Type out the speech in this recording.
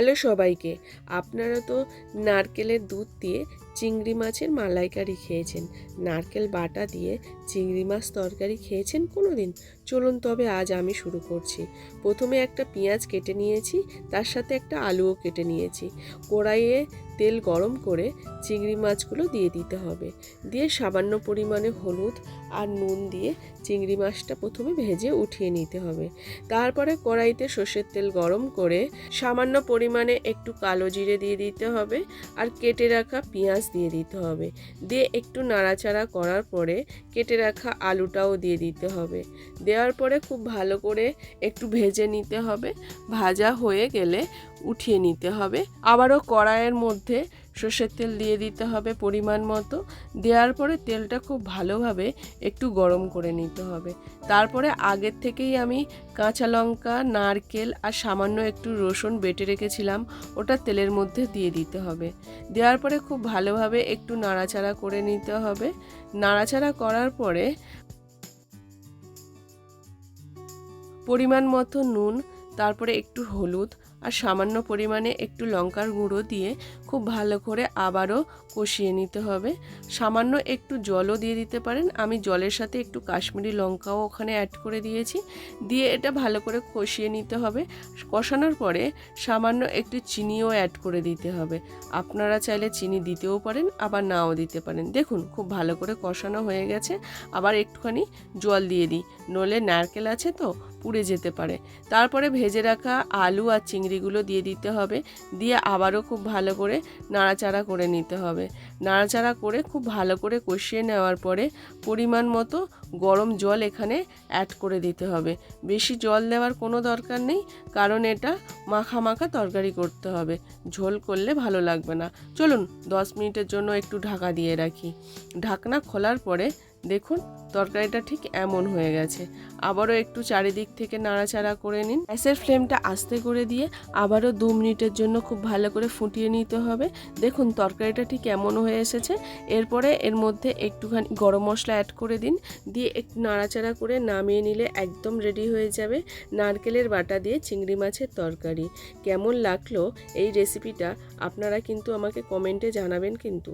Hello সবাইকে। আপনারা তো নারকেলের দুধ দিয়ে চিংড়ি মাছের মালাইকারি খেয়েছেন। নারকেল বাটা দিয়ে চিংড়ি মাছ তরকারি খেয়েছেন কোনো দিন চলুন তবে আজ আমি শুরু করছি। প্রথমে একটা পেঁয়াজ কেটে নিয়েছি, তার সাথে একটা আলুও কেটে নিয়েছি। কড়াইয়ে তেল গরম করে চিংড়ি মাছগুলো দিয়ে দিতে হবে। দিয়ে সামান্য পরিমাণে হলুদ আর নুন দিয়ে চিংড়ি মাছটা প্রথমে ভেজে উঠিয়ে নিতে হবে। তারপরে কড়াইতে সর্ষের তেল গরম করে সামান্য পরিমাণে একটু কালো জিরে দিয়ে দিতে হবে আর কেটে রাখা পেঁয়াজ দিয়ে দিতে হবে। দিয়ে একটু নাড়াচাড়া করার পরে কেটে রাখা আলুটাও দিয়ে দিতে হবে। দেওয়ার পরে খুব ভালো করে একটু ভেজে নিতে হবে। ভাজা হয়ে গেলে উঠিয়ে নিতে হবে। আবারও কড়াইয়ের মধ্যে সর্ষের তেল দিয়ে দিতে হবে পরিমাণ মতো। দেওয়ার পরে তেলটা খুব ভালোভাবে একটু গরম করে নিতে হবে। তারপরে আগের থেকেই আমি কাঁচা লঙ্কা, নারকেল আর সামান্য একটু রসুন বেটে রেখেছিলাম, ওটা তেলের মধ্যে দিয়ে দিতে হবে। দেওয়ার পরে খুব ভালোভাবে একটু নাড়াচাড়া করে নিতে হবে। নাড়াচাড়া করার পরে পরিমাণ মতো নুন, তারপরে একটু হলুদ আর সামান্য পরিমাণে একটু লঙ্কার গুঁড়ো দিয়ে খুব ভালো করে আবারও কষিয়ে নিতে হবে। সামান্য একটু জলও দিয়ে দিতে পারেন। আমি জলের সাথে একটু কাশ্মীরি লঙ্কাও ওখানে অ্যাড করে দিয়েছি। দিয়ে এটা ভালো করে কষিয়ে নিতে হবে। কষানোর পরে সামান্য একটু চিনিও অ্যাড করে দিতে হবে। আপনারা চাইলে চিনি দিতেও পারেন, আবার নাও দিতে পারেন। দেখুন, খুব ভালো করে কষানো হয়ে গেছে। আবার একটুখানি জল দিয়ে দিই। নলে নারকেল আছে তো, পুড়ে যেতে পারে। তারপরে ভেজে রাখা আলু আর চিংড়িগুলো দিয়ে দিতে হবে। দিয়ে আবারও খুব ভালো করে নাড়াচাড়া করে নিতে হবে। নাড়াচাড়া করে খুব ভালো করে কষিয়ে নেওয়ার পরে পরিমাণ মতো গরম জল এখানে অ্যাড করে দিতে হবে। বেশি জল দেওয়ার কোনো দরকার নেই, কারণ এটা মাখা মাখা তরকারি করতে হবে। ঝোল করলে ভালো লাগবে না। চলুন দশ মিনিটের জন্য একটু ঢাকা দিয়ে রাখি। ঢাকনা খোলার পরে দেখুন তরকারিটা ঠিক এমন হয়ে গেছে। আবারও একটু চারিদিক থেকে নাড়াচাড়া করে নিন। গ্যাসের ফ্লেমটা আস্তে করে দিয়ে আবারও দু মিনিটের জন্য খুব ভালো করে ফুটিয়ে নিতে হবে। দেখুন, তরকারিটা ঠিক এমন হয়ে এসেছে। এরপরে এর মধ্যে একটুখানি গরম মশলা অ্যাড করে দিন। দিয়ে একটু নাড়াচাড়া করে নামিয়ে নিলে একদম রেডি হয়ে যাবে নারকেলের বাটা দিয়ে চিংড়ি মাছের তরকারি। কেমন লাগল এই রেসিপিটা আপনারা কিন্তু আমাকে কমেন্টে জানাবেন কিন্তু।